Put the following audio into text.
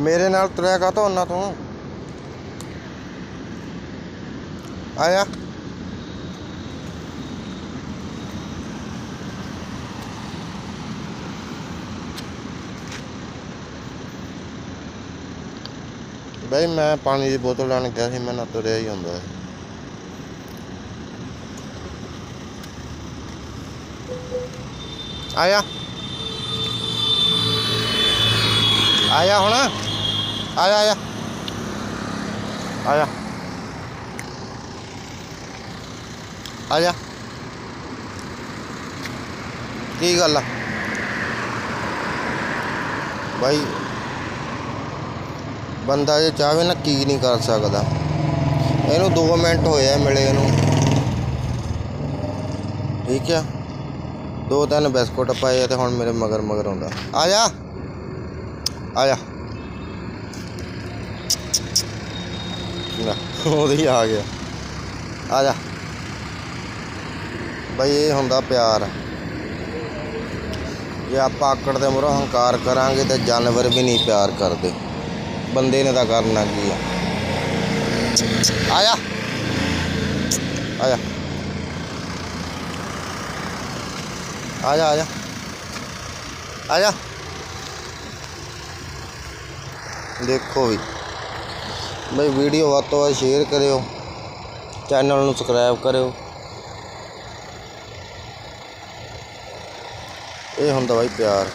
ਮੇਰੇ ਨਾਲ ਤੁਰਿਆ ਕਾ ਤੋਂ ਉਹਨਾਂ ਤੂੰ ਆਇਆ ਬਈ ਮੈਂ ਪਾਣੀ ਦੀ ਬੋਤਲ ਲੈਣ ਗਿਆ ਸੀ ਮੈਂ ਨਾ ਤੁਰਿਆ ਹੀ ਹੁੰਦਾ ਹੈ ਆਇਆ ਆਇਆ ਹੁਣ ਆਇਆ ਆਇਆ। ਆਇਆ। ਆਇਆ। ਕੀ ਗੱਲ ਆ? ਭਾਈ ਬੰਦਾ ਜੇ ਚਾਹਵੇ ਨਾ ਕੀ ਨਹੀਂ ਕਰ ਸਕਦਾ। ਇਹਨੂੰ 2 ਮਿੰਟ ਹੋਏ ਆ ਮਿਲੇ ਇਹਨੂੰ ਠੀਕ ਆ? ਦੋ ਤਿੰਨ ਬਿਸਕੁਟ ਪਾਏ ਆ ਤੇ ਹੁਣ ਮੇਰੇ ਮਗਰ ਮਗਰ ਆਉਂਦਾ। ਆ ਜਾ ਆ ਜਾ ਲੈ ਉਹਦੇ ਹੀ ਆ ਗਿਆ। ਆ ਜਾ। ਬਈ ਇਹ ਹੁੰਦਾ ਪਿਆਰ। ਜੇ ਆਪਾਂ ਆਕੜ ਦੇ ਮੂਹਰੋਂ ਹੰਕਾਰ ਕਰਾਂਗੇ ਤੇ ਜਾਨਵਰ ਵੀ ਨਹੀਂ ਪਿਆਰ ਕਰਦੇ। ਬੰਦੇ ਨੇ ਤਾਂ ਕਰਨਾ ਕੀ ਆ? ਆ ਜਾ। ਆ ਜਾ। ਆ ਜਾ ਆ ਜਾ। ਆ ਜਾ। ਦੇਖੋ ਵੀ। ਬਈ ਵੀਡੀਓ ਵੱਧ ਤੋਂ ਵੱਧ ਸ਼ੇਅਰ ਕਰਿਓ ਚੈਨਲ ਨੂੰ ਸਬਸਕ੍ਰਾਈਬ ਕਰਿਓ। ਇਹ ਹੁੰਦਾ ਬਾਈ ਪਿਆਰ।